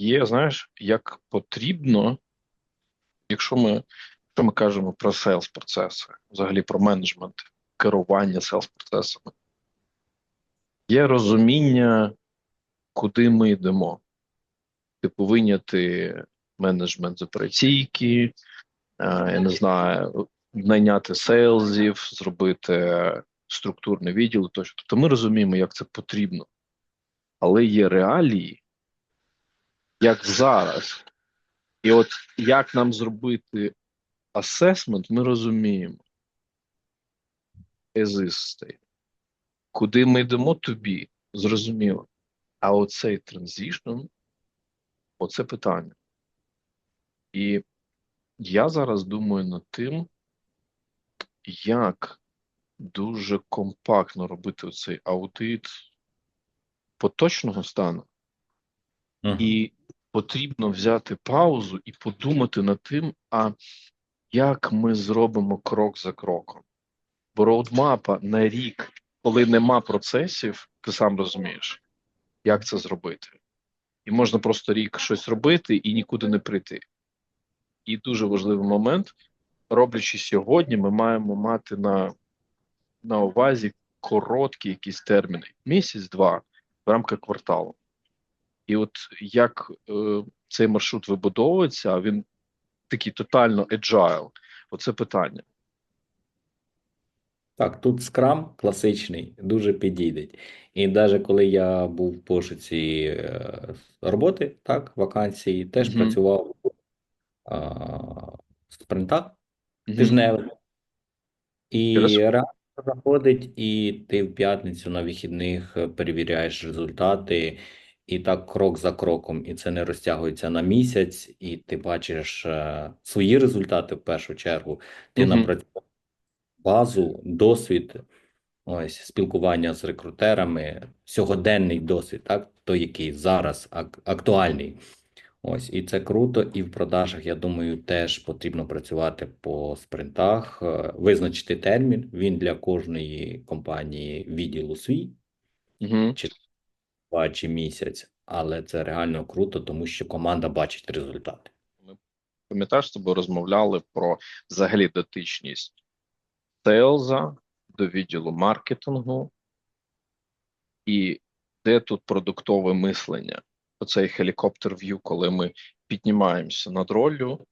є, знаєш, як потрібно, якщо ми, якщо ми кажемо про селс процеси, взагалі про менеджмент, керування селс процесами, є розуміння, куди ми йдемо. Типу, виняти менеджмент з операційки, е, я не знаю, найняти сейлзів, зробити структурний відділ тощо. Тобто ми розуміємо, як це потрібно. Але є реалії, як зараз. І от як нам зробити асесмент, ми розуміємо. As. Куди ми йдемо тобі, зрозуміло. А оцей транзішн, оце питання. І я зараз думаю над тим, як дуже компактно робити оцей аудит поточного стану, Мгм. і потрібно взяти паузу і подумати над тим, а як ми зробимо крок за кроком. Бо роудмапа на рік, коли нема процесів, ти сам розумієш, як це зробити. І можна просто рік щось робити і нікуди не прийти. І дуже важливий момент, роблячи сьогодні, ми маємо мати на, на увазі короткі якісь терміни, місяць-два в рамках кварталу. І от як е, цей маршрут вибудовується, він такий тотально agile, оце питання. Так, тут скрам класичний дуже підійде. І навіть коли я був в пошуці е, роботи, так, вакансії, теж Мгм. працював а, в спринтах тижневих. І Через- реально заходить, і ти в п'ятницю на вихідних е, перевіряєш результати, і так крок за кроком, і це не розтягується на місяць, і ти бачиш е, свої результати в першу чергу. Ти Мгм. напрацював базу, досвід, ось спілкування з рекрутерами, сьогоденний досвід, так, той, який зараз ак- актуальний. Ось, і це круто, і в продажах, я думаю, теж потрібно працювати по спринтах, е, визначити термін. Він для кожної компанії відділу свій, Мгм. Два чи місяць, але це реально круто, тому що команда бачить результати. Пам'ятаєш, з тобою розмовляли про взагалі дотичність сейлза до відділу маркетингу, і де тут продуктове мислення? Оцей хелікоптер в'ю, коли ми піднімаємося над роллю,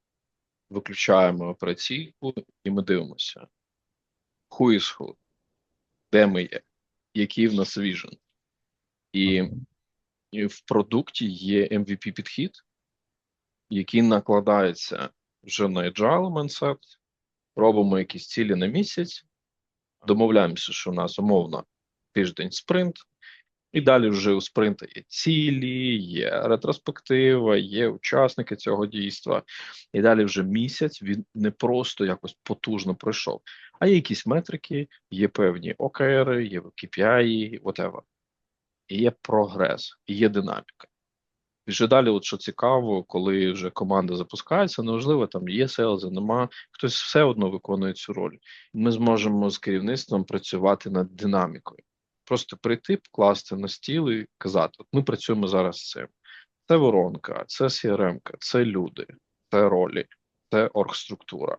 виключаємо операційку, і ми дивимося. Who is who? Де ми є? Який в нас віжен? І, в продукті є MVP підхід, який накладається вже на agile mindset, робимо якісь цілі на місяць, домовляємося, що у нас умовно тиждень спринт, і далі вже у спринта є цілі, є ретроспектива, є учасники цього дійства. І далі вже місяць він не просто якось потужно пройшов, а є якісь метрики, є певні ОКР, є KPI, whatever. Є прогрес, є динаміка. І вже далі, от що цікаво, коли вже команда запускається, неважливо, там є селзи, нема, хтось все одно виконує цю роль. Ми зможемо з керівництвом працювати над динамікою. Просто прийти, покласти на стіл і казати: от ми працюємо зараз з цим. Це воронка, це CRM, це люди, це ролі, це оргструктура.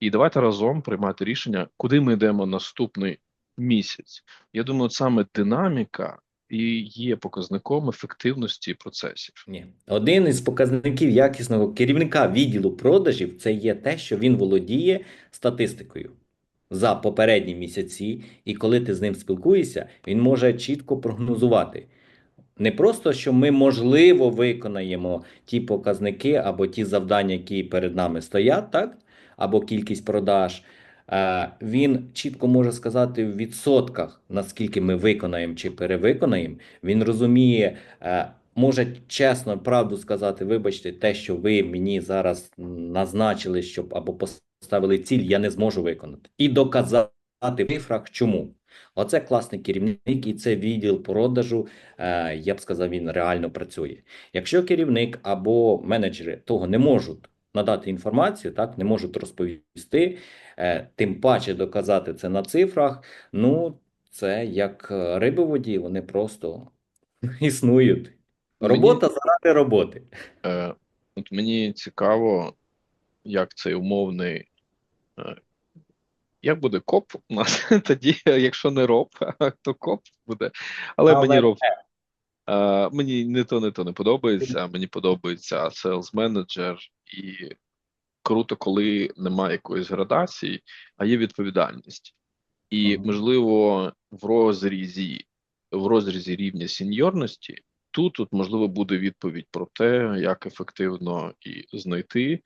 І давайте разом приймати рішення, куди ми йдемо наступний місяць. Я думаю, саме динаміка і є показником ефективності процесів. Ні. Один із показників якісного керівника відділу продажів це є те, що він володіє статистикою за попередні місяці, і коли ти з ним спілкуєшся, він може чітко прогнозувати. Не просто, що ми, можливо, виконаємо ті показники або ті завдання, які перед нами стоять, так? або кількість продаж. Е, Він чітко може сказати в відсотках, наскільки ми виконаємо чи перевиконаємо. Він розуміє, е, може чесно правду сказати, вибачте, те, що ви мені зараз назначили, щоб або поставили ціль, я не зможу виконати. І доказати в цифрах, чому. Оце класний керівник, і це відділ продажу. е, Я б сказав, він реально працює. Якщо керівник або менеджери того не можуть надати інформацію, так не можуть розповісти, тим паче доказати це на цифрах. Ну, це як е, риби в воді, вони просто існують. Робота заради роботи. Е, от мені цікаво, як цей умовний. Е, як буде коп у нас тоді, якщо не роб, то коп буде. Але, Але- мені роб. Е, мені не то, не то не подобається. Мені подобається sales менеджер, і круто, коли немає якоїсь градації, а є відповідальність. І, можливо, в розрізі, в розрізі рівня сеньорності, тут, тут можливо буде відповідь про те, як ефективно і знайти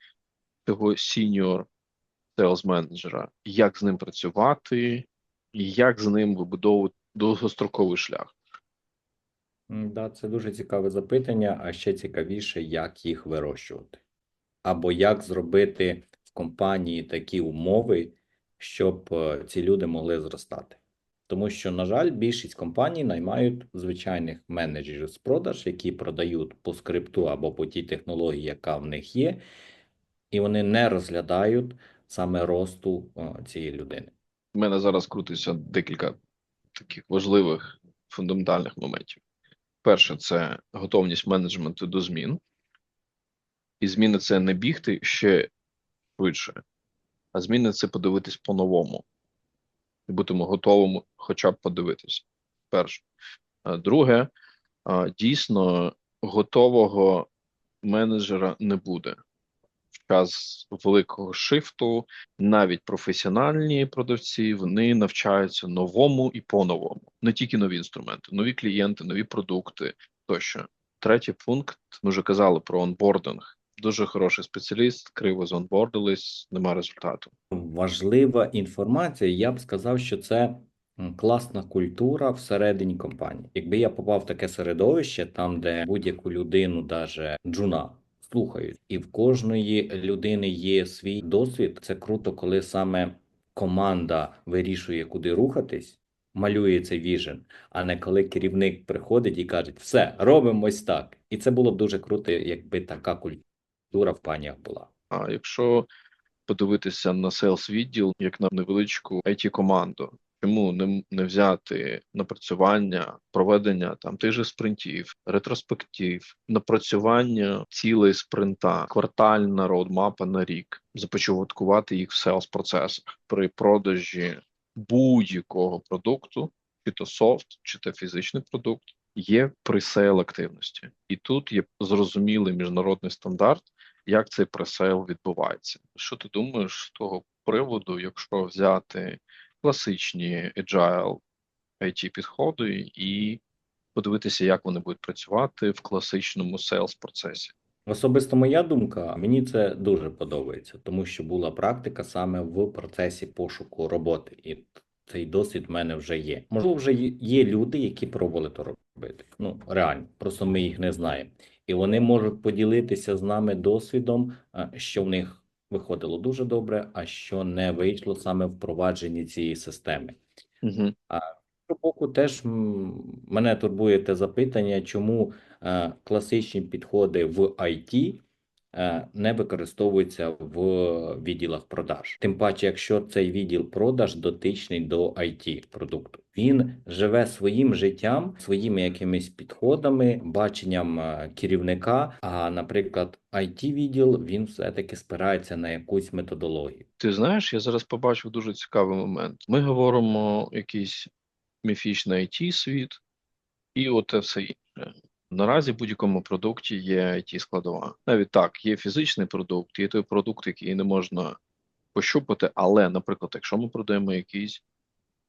цього сіньор селс менеджера, як з ним працювати, і як з ним вибудовувати довгостроковий шлях. Да, це дуже цікаве запитання, а ще цікавіше, як їх вирощувати. Або як зробити в компанії такі умови, щоб е, ці люди могли зростати. Тому що, на жаль, більшість компаній наймають звичайних менеджерів з продаж, які продають по скрипту або по тій технології, яка в них є, і вони не розглядають саме росту е, цієї людини. У мене зараз крутиться декілька таких важливих фундаментальних моментів. Перше, це готовність менеджменту до змін. І зміни це не бігти ще швидше, а зміни це подивитись по-новому. І бути готовим хоча б подивитися. Перше. А Друге, дійсно, готового менеджера не буде. В час великого шифту навіть професіональні продавці вони навчаються новому і по-новому. Не тільки нові інструменти, нові клієнти, нові продукти тощо. Третій пункт ми вже казали про онбординг. Дуже хороший спеціаліст, криво зонбордились, нема результату. Важлива інформація, я б сказав, що це класна культура всередині компанії. Якби я попав в таке середовище, там, де будь-яку людину, даже джуна, слухають, і в кожної людини є свій досвід. Це круто, коли саме команда вирішує, куди рухатись, малює цей віжен, а не коли керівник приходить і каже, все, робимо ось так. І це було б дуже круто, якби така культура в паніях була. А якщо подивитися на sales відділ як на невеличку it команду чому не, не взяти напрацювання, проведення там тих же спринтів, ретроспектив, напрацювання цілей спринта, квартальна роудмапа на рік, започаткувати їх в sales процесах при продажі будь-якого продукту, чи то софт, чи то фізичний продукт. Є пресейл активності, і тут є зрозумілий міжнародний стандарт, як цей пресейл відбувається. Що ти думаєш з того приводу, якщо взяти класичні agile IT підходи і подивитися, як вони будуть працювати в класичному sales процесі? Особисто моя думка, мені це дуже подобається, тому що була практика саме в процесі пошуку роботи, і цей досвід в мене вже є. Можливо, вже є- люди, які пробували то робити. Ну реально, просто ми їх не знаємо, і вони можуть поділитися з нами досвідом, що в них виходило дуже добре, а що не вийшло саме в цієї системи. Угу. іншого боку, теж мене турбує те запитання, чому е, класичні підходи в IT не використовуються в відділах продаж. Тим паче, якщо цей відділ продаж дотичний до IT продукту, він живе своїм життям, своїми якимись підходами, баченням е, керівника. А, наприклад, IT відділ він все-таки спирається на якусь методологію. Ти знаєш, я зараз побачив дуже цікавий момент. Ми говоримо якийсь міфічний it світ, і оте все інше. Наразі в будь-якому продукті є it складова. Навіть так, є фізичний продукт, є той продукт, який не можна пощупати, але, наприклад, якщо ми продаємо якийсь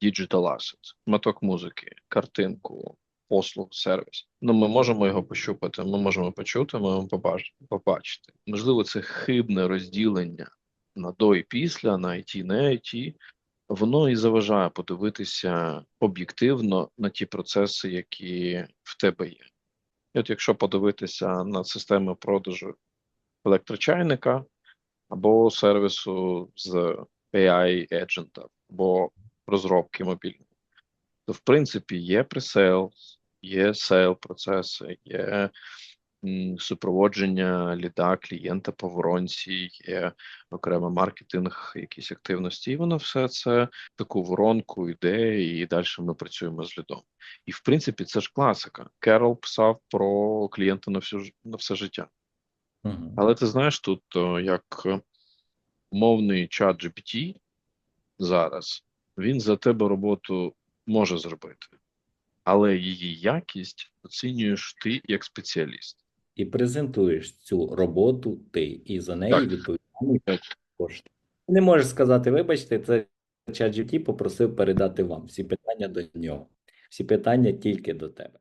digital asset, шматок музики, картинку, послуг, сервіс, ну ми можемо його пощупати, ми можемо почути, ми можемо побачити. Можливо, це хибне розділення на до і після, на IT, не IT, воно і заважає подивитися об'єктивно на ті процеси, які в тебе є. От якщо подивитися на системи продажу електрочайника або сервісу з AI agent або розробки мобільної, то в принципі є пресейл, є сейл процеси, є супроводження ліда, клієнта по воронці, є окремо маркетинг, якісь активності, і воно все це таку воронку йде, і далі ми працюємо з лідом. І в принципі, це ж класика. Керол писав про клієнта на всю на все життя. Мгм. Але ти знаєш, тут як мовний чат GPT зараз, він за тебе роботу може зробити, але її якість оцінюєш ти як спеціаліст. І презентуєш цю роботу ти, і за неї відповідальний кошти. Не можеш сказати, вибачте, це ChatGPT попросив передати вам всі питання до нього. Всі питання тільки до тебе.